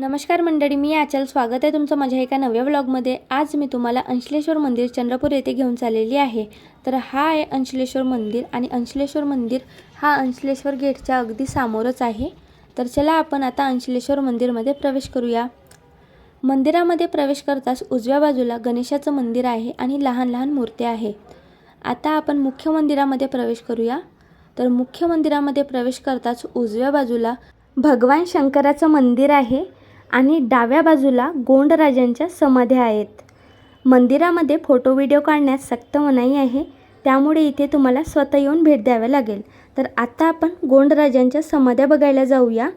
नमस्कार मंडळी मी आचल. स्वागत आहे तुमचं माझ्या एका नव्या व्लॉगमध्ये. आज मी तुम्हाला अंशलेश्वर मंदिर चंद्रपूर येथे घेऊन चाललेली आहे. तर हा आहे अंशलेश्वर मंदिर आणि अंशलेश्वर मंदिर हा अंशलेश्वर गेटच्या अगदी समोरच आहे. तर चला आपण आता अंशलेश्वर मंदिरमध्ये प्रवेश करूया. मंदिरामध्ये प्रवेश करताच उजव्या बाजूला गणेशाचं मंदिर आहे आणि लहान लहान मूर्त्या आहे. आता आपण मुख्य मंदिरामध्ये प्रवेश करूया. तर मुख्य मंदिरामध्ये प्रवेश करताच उजव्या बाजूला भगवान शंकराचं मंदिर आहे. आणि डाव्या बाजूला गोंडराजांच्या समाध्या आहेत. मंदिरामध्ये फोटो व्हिडिओ काढण्यास सक्त मनाई आहे. त्यामुळे इथे तुम्हाला स्वतः येऊन भेट द्यावी लागेल. तर आता आपण गोंडराजांच्या समाध्या बघायला जाऊया.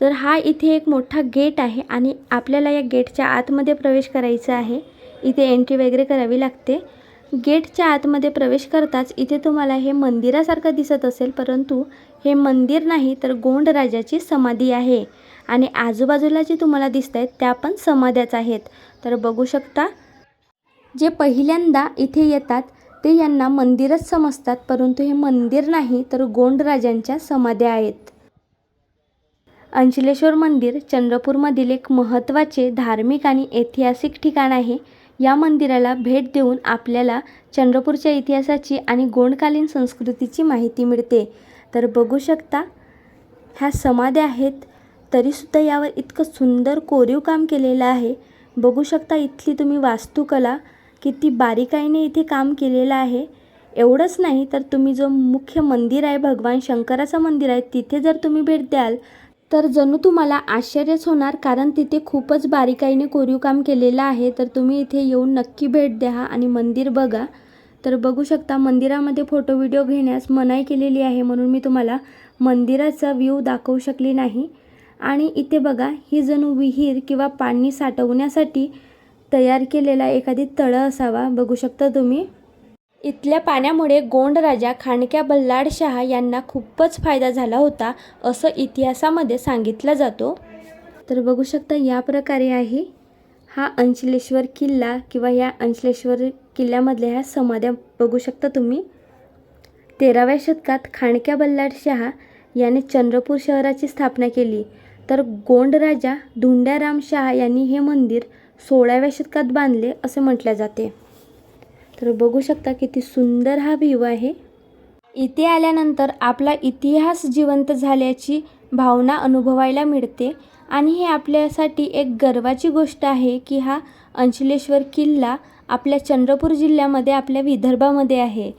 तर हा इथे एक मोठा गेट आहे आणि आपल्याला या गेटच्या आतमध्ये प्रवेश करायचा आहे. इथे एंट्री वगैरे करावी लागते. गेटच्या आतमध्ये प्रवेश करताच इथे तुम्हाला हे मंदिरासारखं दिसत असेल परंतु हे मंदिर नाही तर गोंडराजाची समाधी आहे. आणि आजूबाजूला जे तुम्हाला दिसत आहेत त्या पण समाध्याच आहेत. तर बघू शकता जे पहिल्यांदा इथे येतात ते यांना मंदिरच समजतात परंतु हे मंदिर नाही तर गोंडराजांच्या समाध्या आहेत. अंचलेश्वर मंदिर चंद्रपूरमधील एक महत्त्वाचे धार्मिक आणि ऐतिहासिक ठिकाण आहे. या मंदिराला भेट देऊन आपल्याला चंद्रपूरच्या इतिहासाची आणि गोंडकालीन संस्कृतीची माहिती मिळते. तर बघू शकता ह्या समाध्या आहेत. तरीसुद्धा यावर इतकं सुंदर कोरीव काम केलेलं आहे. बघू शकता इथली तुम्ही वास्तुकला किती बारीकाईने इथे काम केलेलं आहे. एवढंच नाही तर तुम्ही जो मुख्य मंदिर आहे भगवान शंकराचं मंदिर आहे तिथे जर तुम्ही भेट द्याल तर जणू तुम्हाला आश्चर्यच होणार कारण तिथे खूपच बारीकाईने कोरीव काम केलेलं आहे. तर तुम्ही इथे येऊन नक्की भेट द्या आणि मंदिर बघा. तर बघू शकता मंदिरामध्ये फोटो व्हिडिओ घेण्यास मनाई केलेली आहे म्हणून मी तुम्हाला मंदिराचा व्ह्यू दाखवू शकली नाही. आणि इथे बघा ही जणू विहीर किंवा पाणी साठवण्यासाठी तयार केलेला एखादी तळं असावा बघू शकता तुम्ही. इथल्या पाण्यामुळे गोंड राजा खांडक्या बल्लाडशहा यांना खूपच फायदा झाला होता असं इतिहासामध्ये सांगितलं जातो. तर बघू शकता या प्रकारे आहे. हा अंचलेश्वर किल्ला किंवा या अंचलेश्वर किल्ल्यामधल्या ह्या समाध्या बघू शकता तुम्ही. तेराव्या शतकात खांडक्या बल्लाडशहा याने चंद्रपूर शहराची स्थापना केली. तर गोंडराजा धुंड्याराम शहा यांनी हे मंदिर सोळाव्या शतकात बांधले असे म्हटले जाते. तर बघू शकता किती सुंदर हा व्ह्यू आहे. इथे आल्यानंतर आपला इतिहास जिवंत झाल्याची भावना अनुभवायला मिळते आणि हे आपल्यासाठी एक गर्वाची गोष्ट आहे की हा अंचलेश्वर किल्ला आपल्या चंद्रपूर जिल्ह्यामध्ये आपल्या विदर्भामध्ये आहे.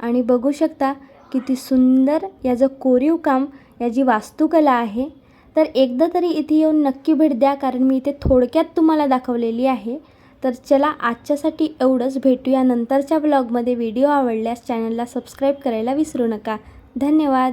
आणि बघू शकता किती सुंदर याचं कोरीव काम याची वास्तुकला आहे. तर एकदा तरी इथे येऊन नक्की भेट द्या कारण मी इथे थोडक्यात तुम्हाला दाखवलेली आहे. तर चला आजच्यासाठी एवढंच. भेटूया नंतरच्या ब्लॉगमध्ये व्हिडिओ आवडल्यास चॅनलला सबस्क्राईब करायला विसरू नका. धन्यवाद.